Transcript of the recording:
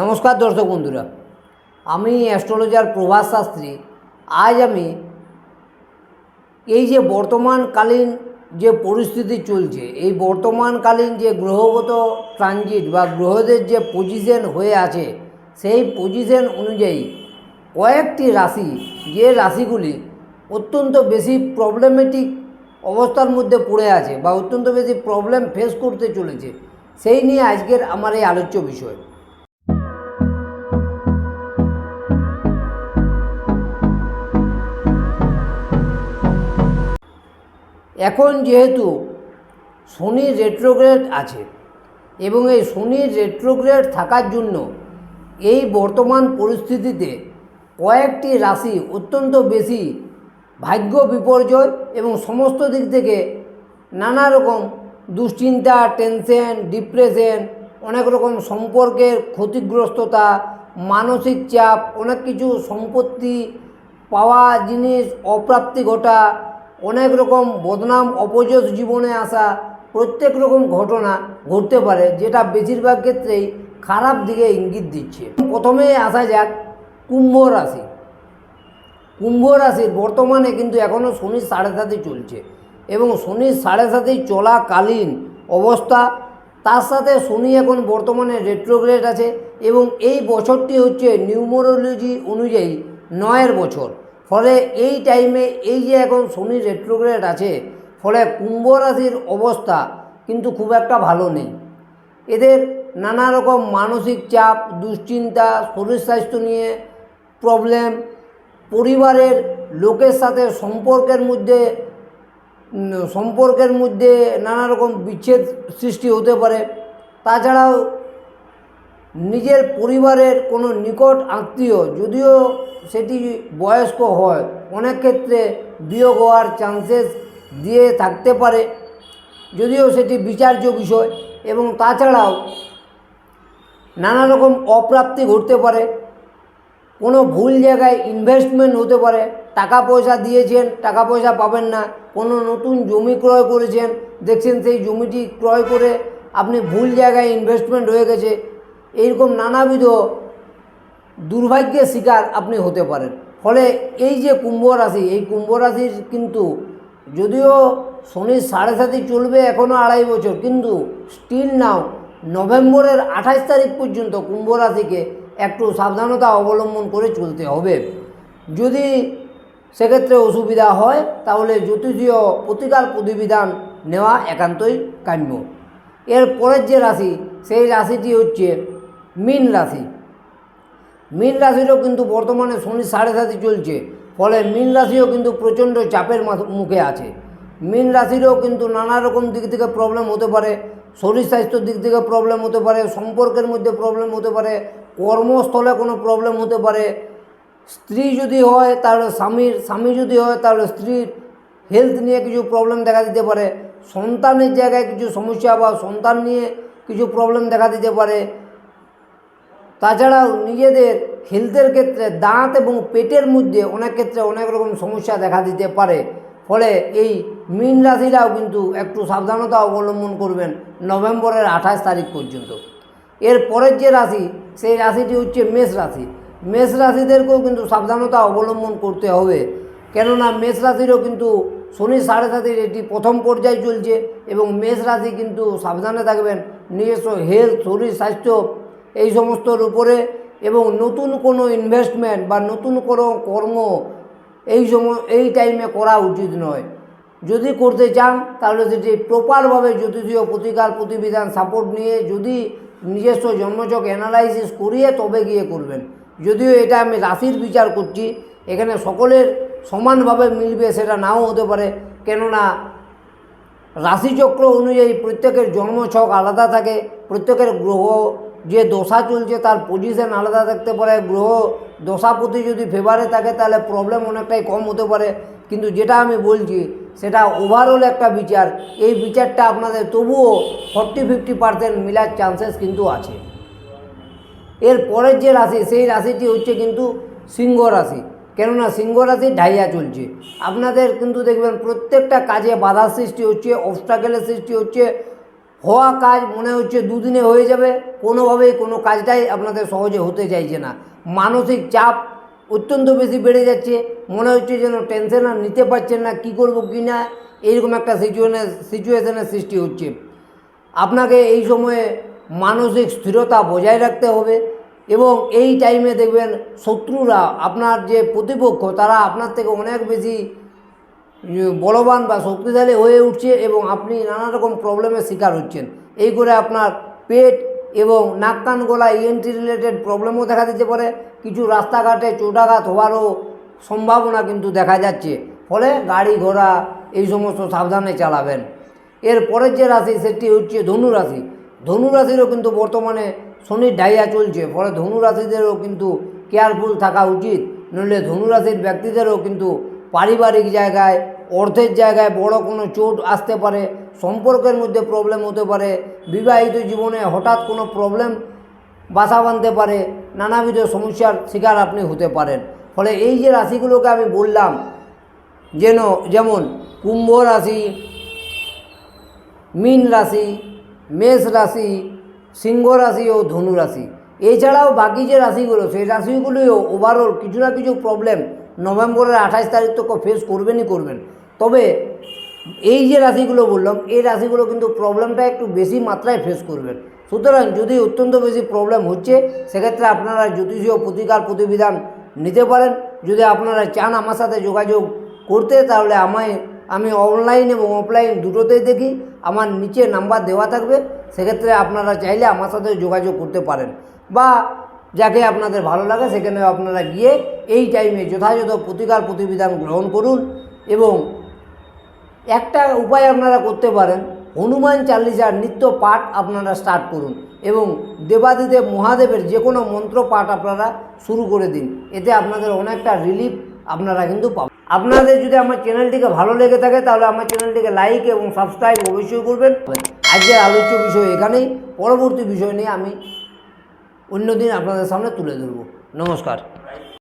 নমস্কার দর্শক বন্ধুরা, আমি অ্যাস্ট্রোলজার প্রভাস শাস্ত্রী। আজ আমি এই যে বর্তমানকালীন যে পরিস্থিতি চলছে, এই বর্তমানকালীন যে গ্রহগত ট্রানজিট বা গ্রহদের যে পজিশন হয়ে আছে, সেই পজিশন অনুযায়ী কয়েকটি রাশি, যে রাশিগুলি অত্যন্ত বেশি প্রবলেমেটিক অবস্থার মধ্যে পড়ে আছে বা অত্যন্ত বেশি প্রবলেম ফেস করতে চলেছে, সেই নিয়ে আজকের আমার এই আলোচ্য বিষয়। এখন যেহেতু শনি রেট্রোগ্রেড আছে এবং এই শনি রেট্রোগ্রেড থাকার জন্য এই বর্তমান পরিস্থিতিতে কয়েকটি রাশি অত্যন্ত বেশি ভাগ্য বিপর্যয় এবং সমস্ত দিক থেকে নানা রকম দুশ্চিন্তা টেনশন ডিপ্রেশন অনেক রকম সম্পর্কের ক্ষতিগ্রস্ততা, মানসিক চাপ, অনেক কিছু সম্পত্তি, পাওয়া জিনিস, অপ্রাপ্তি ঘটা অনেক রকম বদনাম, অপযশ জীবনে আসা প্রত্যেক রকম ঘটনা ঘটতে পারে, যেটা বেশিরভাগ ক্ষেত্রেই খারাপ দিকে ইঙ্গিত দিচ্ছে। প্রথমে আসা যাক কুম্ভ রাশি। কুম্ভ রাশির বর্তমানে কিন্তু এখনও শনির সাড়ে সাথে চলছে এবং শনির সাড়ে সাথে চলাকালীন অবস্থা। তার সাথে শনি এখন বর্তমানে রেট্রোগ্রেড আছে এবং এই বছরটি হচ্ছে নিউমোরোলজি অনুযায়ী নয়ের বছর। ফলে এই টাইমে এই যে এখন শনি রেট্রোগ্রেড আছে, ফলে কুম্ভ রাশির অবস্থা কিন্তু খুব একটা ভালো নেই। এদের নানা রকম মানসিক চাপ, দুশ্চিন্তা, শরীর স্বাস্থ্য নিয়ে প্রবলেম পরিবারের লোকের সাথে সম্পর্কের মধ্যে সম্পর্কের মধ্যে নানা রকম বিচ্ছেদ সৃষ্টি হতে পারে। তাছাড়াও নিজের পরিবারের কোনো নিকট আত্মীয়, যদিও সেটি বয়স্ক হয়, অনেক ক্ষেত্রে বিয়োগ হওয়ার চান্সেস দিয়ে থাকতে পারে। যদিও সেটি বিচার্য বিষয় এবং তাছাড়াও নানা রকম অপ্রাপ্তি ঘটতে পারে, কোনো ভুল জায়গায় ইনভেস্টমেন্ট হতে পারে, টাকা পয়সা দিয়েছেন, টাকা পয়সা পাবেন না, কোনো নতুন জমি ক্রয় করেছেন, দেখছেন সেই জমিটি ক্রয় করে আপনি ভুল জায়গায় ইনভেস্টমেন্ট হয়ে গেছে এইরকম নানাবিধ দুর্ভাগ্যের শিকার আপনি হতে পারেন। ফলে এই যে কুম্ভ রাশি, এই কুম্ভ রাশির কিন্তু যদিও শনির সাড়ে সাথে চলবে এখনও আড়াই বছর, কিন্তু স্টিল নাও নভেম্বরের আঠাশ তারিখ পর্যন্ত কুম্ভ রাশিকে একটু সাবধানতা অবলম্বন করে চলতে হবে। যদি সেক্ষেত্রে অসুবিধা হয়, তাহলে জ্যোতিষীয় প্রতিকার প্রতিবিধান নেওয়া একান্তই কাম্য। এর পরের যে রাশি, সেই রাশিটি হচ্ছে মীন রাশি। মীন রাশিরও কিন্তু বর্তমানে শনি সাড়ে সাথে চলছে, ফলে মীন রাশিও কিন্তু প্রচণ্ড চাপের মুখে আছে। মীন রাশিরও কিন্তু নানা রকম দিক থেকে প্রবলেম হতে পারে, শরীর স্বাস্থ্যর দিক থেকে প্রবলেম হতে পারে, সম্পর্কের মধ্যে প্রবলেম হতে পারে, কর্মস্থলে কোনো প্রবলেম হতে পারে। স্ত্রী যদি হয় তাহলে স্বামীর, স্বামী যদি হয় তাহলে স্ত্রীর হেলথ নিয়ে কিছু প্রবলেম দেখা দিতে পারে। সন্তানের জায়গায় কিছু সমস্যা বা সন্তান নিয়ে কিছু প্রবলেম দেখা দিতে পারে। তাছাড়াও নিজেদের হেলথের ক্ষেত্রে দাঁত এবং পেটের মধ্যে অনেক ক্ষেত্রে অনেক রকম সমস্যা দেখা দিতে পারে। ফলে এই মীন রাশিরাও কিন্তু একটু সাবধানতা অবলম্বন করবেন নভেম্বরের আঠাশ তারিখ পর্যন্ত। এর পরের যে রাশি, সেই রাশিটি হচ্ছে মেষ রাশি। মেষ রাশিদেরকেও কিন্তু সাবধানতা অবলম্বন করতে হবে। কেননা মেষ রাশিরও কিন্তু শনি সাড়ে সাতির এটি প্রথম পর্যায়ে চলছে এবং মেষ রাশি কিন্তু সাবধানে থাকবেন। নিজস্ব হেলথ শরীর, স্বাস্থ্য এই সমস্তর উপরে এবং নতুন কোনো ইনভেস্টমেন্ট বা নতুন কোনো কর্ম এই সময়, এই টাইমে করা উচিত নয়। যদি করতে চান, তাহলে সেটি প্রপারভাবে জ্যোতিষীয় প্রতিকার প্রতিবিধান সাপোর্ট নিয়ে যদি নিজস্ব জন্মচক অ্যানালাইসিস করিয়ে তবে গিয়ে করবেন। যদিও এটা আমি রাশির বিচার করছি, এখানে সকলের সমানভাবে মিলবে সেটা নাও হতে পারে। কেননা রাশিচক্র অনুযায়ী প্রত্যেকের জন্মছক আলাদা থাকে, প্রত্যেকের গ্রহ যে দশা চলছে তার পজিশন আলাদা থাকতে পারে, গ্রহ দশাপতি যদি ফেভারে থাকে তাহলে প্রবলেম অনেকটাই কম হতে পারে। কিন্তু যেটা আমি বলছি, সেটা ওভারঅল একটা বিচার। এই বিচারটা আপনাদের তবুও ফর্টি ফিফটি পার্সেন্ট মিলার চান্সেস কিন্তু আছে। এর পরের যে রাশি, সেই রাশিটি হচ্ছে কিন্তু সিংহ রাশি। কেননা সিংহ রাশি ঢাইয়া চলছে। আপনাদের কিন্তু দেখবেন প্রত্যেকটা কাজে বাধার সৃষ্টি হচ্ছে অবস্টাকেলের সৃষ্টি হচ্ছে হওয়া কাজ মনে হচ্ছে দুদিনে হয়ে যাবে, কোনোভাবেই কোনো কাজটাই আপনাদের সহজে হতে চাইছে না। মানসিক চাপ অত্যন্ত বেশি বেড়ে যাচ্ছে, মনে হচ্ছে যেন টেনশন আর নিতে পারছেন না, কি করব, কি না, এইরকম একটা সিচুয়েশনের সিচুয়েশনের সৃষ্টি হচ্ছে। আপনাকে এই সময়ে মানসিক স্থিরতা বজায় রাখতে হবে এবং এই টাইমে দেখবেন শত্রুরা, আপনার যে প্রতিপক্ষ, তারা আপনার থেকে অনেক বেশি বলবান বা শক্তিশালী হয়ে উঠছে এবং আপনি নানা রকম প্রবলেমের শিকার হচ্ছেন। এই করে আপনার পেট এবং নাক, কান, গলা ইএনটি রিলেটেড প্রবলেমও দেখা দিতে পারে। কিছু রাস্তাঘাটে চোটাঘাত হওয়ারও সম্ভাবনা কিন্তু দেখা যাচ্ছে। ফলে গাড়ি ঘোড়া এই সমস্ত সাবধানে চালাবেন। এর পরের যে রাশি, সেটি হচ্ছে ধনু রাশি। ধনু রাশিরও কিন্তু বর্তমানে শনির ডাইয়া চলছে। ফলে ধনু রাশিদেরও কিন্তু কেয়ারফুল থাকা উচিত। নইলে ধনু রাশির ব্যক্তিদেরও কিন্তু পারিবারিক জায়গায় অর্থের জায়গায় বড় কোনো চোট আসতে পারে, সম্পর্কের মধ্যে প্রবলেম হতে পারে, বিবাহিত জীবনে হঠাৎ কোনো প্রবলেম বাসা বাঁধতে পারে, নানাবিধ সমস্যার শিকার আপনি হতে পারেন। ফলে এই যে রাশিগুলোকে আমি বললাম, যেন যেমন কুম্ভ রাশি, মীন রাশি, মেষ রাশি, সিংহ রাশি ও ধনু রাশি, এছাড়াও বাকি যে রাশিগুলো, সেই রাশিগুলিও ওভারঅল কিছু না কিছু প্রবলেম নভেম্বরের আঠাশ তারিখ তো ফেস করবেনই করবেন। তবে এই যে রাশিগুলো বললাম, এই রাশিগুলো কিন্তু প্রবলেমটা একটু বেশি মাত্রায় ফেস করবেন। সুতরাং যদি অত্যন্ত বেশি প্রবলেম হচ্ছে, সেক্ষেত্রে আপনারা জ্যোতিষীয় প্রতিকার প্রতিবিধান নিতে পারেন। যদি আপনারা চান আমার সাথে যোগাযোগ করতে, তাহলে আমায়, আমি অনলাইন এবং অফলাইন দুটোতেই দেখি। আমার নিচে নাম্বার দেওয়া থাকবে, সেক্ষেত্রে আপনারা চাইলে আমার সাথে যোগাযোগ করতে পারেন। বা যাকে আপনাদের ভালো লাগে সেখানে আপনারা গিয়ে এই টাইমে যথাযথ প্রতিকার প্রতিবিধান গ্রহণ করুন এবং একটা উপায় আপনারা করতে পারেন, হনুমান চালিসার নিত্য পাঠ আপনারা স্টার্ট করুন এবং দেবাদিদেব মহাদেবের যে কোনো মন্ত্র পাঠ আপনারা শুরু করে দিন, এতে আপনাদের অনেকটা রিলিফ আপনারা কিন্তু পাবেন। আপনাদের যদি আমার চ্যানেলটিকে ভালো লেগে থাকে তাহলে আমার চ্যানেলটিকে লাইক এবং সাবস্ক্রাইব অবশ্যই করবেন। আজকের আলোচ্য বিষয় এখানেই, পরবর্তী বিষয় নিয়ে আমি অন্যদিন আপনাদের সামনে তুলে ধরব। নমস্কার।